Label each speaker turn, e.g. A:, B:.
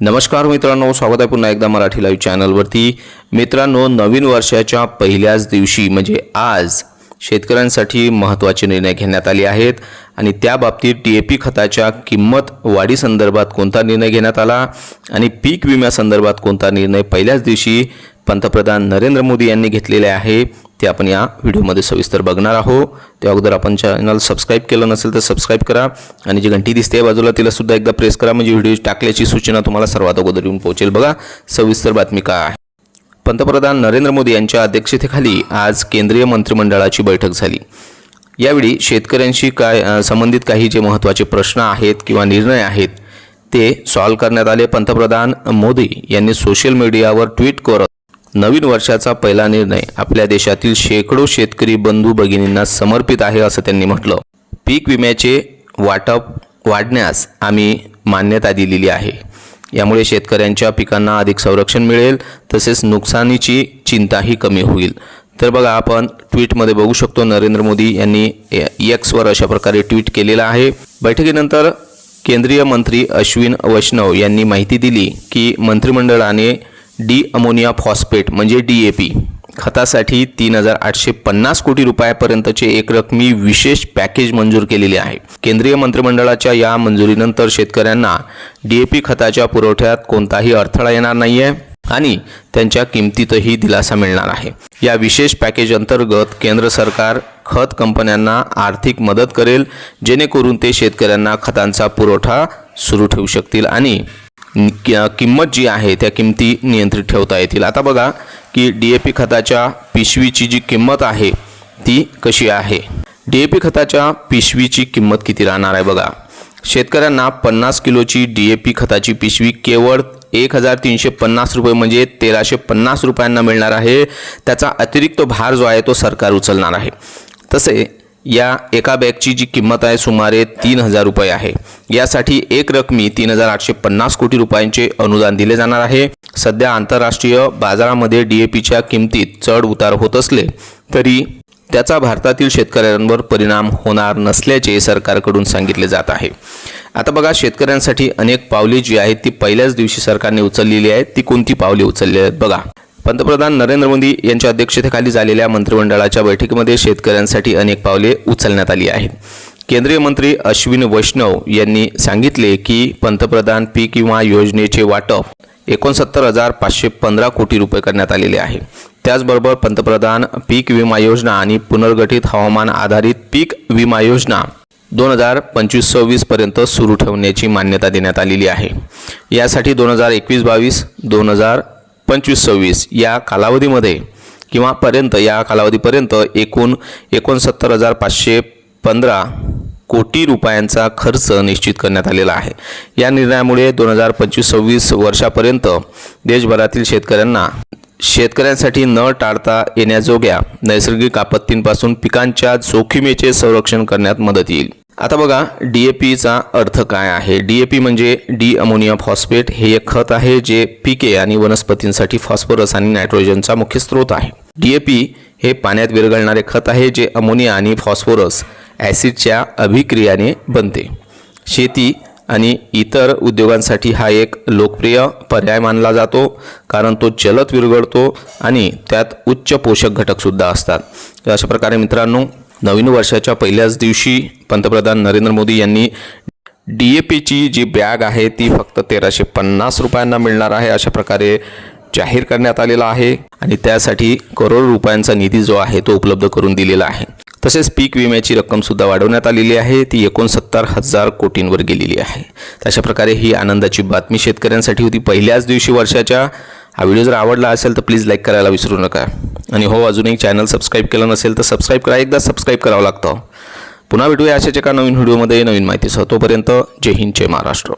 A: नमस्कार मित्रांनो स्वागत आहे पुन्हा एकदा मराठी लाईव्ह चॅनलवरती. मित्रांनो नवीन वर्षाच्या पहिल्याच दिवशी म्हणजे आज शेतकऱ्यांसाठी महत्त्वाचे निर्णय घेण्यात आले आहेत आणि त्या बाबतीत टी ए पी खताच्या किंमत वाढीसंदर्भात कोणता निर्णय घेण्यात आला आणि पीक विम्यासंदर्भात कोणता निर्णय पहिल्याच दिवशी पंतप्रधान नरेंद्र मोदी यांनी घेतलेले आहे? ते आपण या व्हिडिओमध्ये सविस्तर बघणार आहोत. त्या अगोदर आपण चॅनल सबस्क्राईब केलं नसेल तर सबस्क्राईब करा. आणि जी घंटी दिसते या बाजूला तिला सुद्धा एकदा प्रेस करा. म्हणजे व्हिडिओ टाकल्याची सूचना तुम्हाला सर्वात अगोदर येऊन पोहोचेल. बघा सविस्तर बातमी काय आहे. पंतप्रधान नरेंद्र मोदी यांच्या अध्यक्षतेखाली आज केंद्रीय मंत्रिमंडळाची बैठक झाली. यावेळी शेतकऱ्यांशी काय संबंधित काही जे महत्त्वाचे प्रश्न आहेत किंवा निर्णय आहेत ते सॉल्व्ह करण्यात आले. पंतप्रधान मोदी यांनी सोशल मीडियावर ट्विट करत नवीन वर्षाचा पहिला निर्णय आपल्या देशातील शेकडो शेतकरी बंधू भगिनींना समर्पित आहे असं त्यांनी म्हटलं. पीक विम्याचे वाटप वाढण्यास आम्ही मान्यता दिलेली आहे. यामुळे शेतकऱ्यांच्या पिकांना अधिक संरक्षण मिळेल तसेच नुकसानीची चिंताही कमी होईल. तर बघा आपण ट्विटमध्ये बघू शकतो नरेंद्र मोदी यांनी एक्सवर अशा प्रकारे ट्विट केलेलं आहे. बैठकीनंतर केंद्रीय मंत्री अश्विन वैष्णव यांनी माहिती दिली की मंत्रिमंडळाने डी अमोनिया फॉस्फेट म्हणजे डी ए पी. खतासाठी तीन हजार आठशे पन्नास कोटी रुपयापर्यंतचे एक रकमी विशेष पॅकेज मंजूर केलेले आहे. केंद्रीय मंत्रिमंडळाच्या या मंजुरीनंतर शेतकऱ्यांना डी ए पी खताच्या पुरवठ्यात कोणताही अडथळा येणार नाही आहे आणि त्यांच्या किमतीतही दिलासा मिळणार आहे. या विशेष पॅकेज अंतर्गत केंद्र सरकार खत कंपन्यांना आर्थिक मदत करेल जेणेकरून ते शेतकऱ्यांना खतांचा पुरवठा सुरू ठेवू शकतील आणि किंमत जी आहे त्या किमती नियंत्रित ठेवता येतील. आता बघा की डी ए पी खताच्या पिशवीची जी किंमत आहे ती कशी आहे? डी ए पी खताच्या पिशवीची किंमत किती राहणार आहे बघा. शेतकऱ्यांना पन्नास किलोची डी ए पी खताची पिशवी केवळ एक हजार तीनशे पन्नास रुपये म्हणजे तेराशे पन्नास रुपयांना मिळणार आहे. त्याचा अतिरिक्त भार जो आहे तो सरकार उचलणार आहे. तसे या एका बॅगची जी किंमत आहे सुमारे तीन हजार रुपये आहे. यासाठी एक रकमी तीन हजार आठशे पन्नास कोटी रुपयांचे अनुदान दिले जाणार आहे. सध्या आंतरराष्ट्रीय बाजारामध्ये डी ए पीच्या किमतीत चढ उतार होत असले तरी त्याचा भारतातील शेतकऱ्यांवर परिणाम होणार नसल्याचे सरकारकडून सांगितले जात आहे. आता बघा शेतकऱ्यांसाठी अनेक पावले जी आहेत ती पहिल्याच दिवशी सरकारने उचललेली आहेत. ती कोणती पावले उचलली आहेत बघा. पंतप्रधान नरेंद्र मोदी यांच्या अध्यक्षतेखाली झालेल्या मंत्रिमंडळाच्या बैठकीमध्ये शेतकऱ्यांसाठी अनेक पावले उचलण्यात आली आहेत. केंद्रीय मंत्री अश्विन वैष्णव यांनी सांगितले की पंतप्रधान पीक विमा योजनेचे वाटप एकोणसत्तर हजार पाचशे पंधरा कोटी रुपये करण्यात आलेले आहे. त्याचबरोबर पंतप्रधान पीक विमा योजना आणि पुनर्गठित हवामान आधारित पीक विमा योजना दोन हजार पंचवीस सव्वीसपर्यंत सुरू ठेवण्याची मान्यता देण्यात आलेली आहे. यासाठी दोन हजार एकवीस बावीस दोन हजार पंचवीस सव्वीस या कालावधीमध्ये किंवा पर्यंत या कालावधीपर्यंत एकूण एकोणसत्तर हजार पाचशे पंधरा कोटी रुपयांचा खर्च निश्चित करण्यात आलेला आहे. या निर्णयामुळे दोन हजार पंचवीस सव्वीस वर्षापर्यंत देशभरातील शेतकऱ्यांना शेतकऱ्यांसाठी न टाळता येण्याजोग्या नैसर्गिक आपत्तींपासून पिकांच्या जोखीमेचे संरक्षण करण्यात मदत येईल. आता बघा डी ए पीचा अर्थ काय आहे? डी ए पी म्हणजे डी अमोनिया फॉस्फेट. हे एक खत आहे जे पिके आणि वनस्पतींसाठी फॉस्फरस आणि नायट्रोजनचा मुख्य स्रोत आहे. डी ए पी हे पाण्यात विरघळणारे खत आहे जे अमोनिया आणि फॉस्फरस ॲसिडच्या अभिक्रियाने बनते. शेती आणि इतर उद्योगांसाठी हा एक लोकप्रिय पर्याय मानला जातो कारण तो जलद विरघळतो आणि त्यात उच्च पोषक घटकसुद्धा असतात. तर अशा प्रकारे मित्रांनो नवीन वर्षाच्या पहिल्याच दिवशी पंतप्रधान नरेंद्र मोदी यांनी D A Peechi G bag आहे ती फक्त तेराशे पन्नास रुपयांना मिळणार आहे अशा प्रकारे जाहीर करण्यात आलेला आहे. आणि त्यासाठी करोड रुपयांचा निधी जो आहे तो उपलब्ध करून दिलेला आहे. तसेच पीक विम्याची रक्कमसुद्धा वाढवण्यात आलेली आहे. ती एकोणसत्तर हजार कोटींवर गेलेली आहे. अशा प्रकारे ही आनंदाची बातमी शेतकऱ्यांसाठी होती. पहिल्याच दिवशी वर्षाच्या. हा व्हिडिओ जर आवडला असेल तर प्लीज लाईक करायला विसरू नका. आणि हो अजूनही चॅनल सबस्क्राईब केलं नसेल तर सबस्क्राईब करा. एकदा सबस्क्राईब करावं लागतं. पुन्हा भेटूया अशाच एका नवीन व्हिडिओमध्ये नवीन माहितीसह तोपर्यंत जय हिंद जय महाराष्ट्र.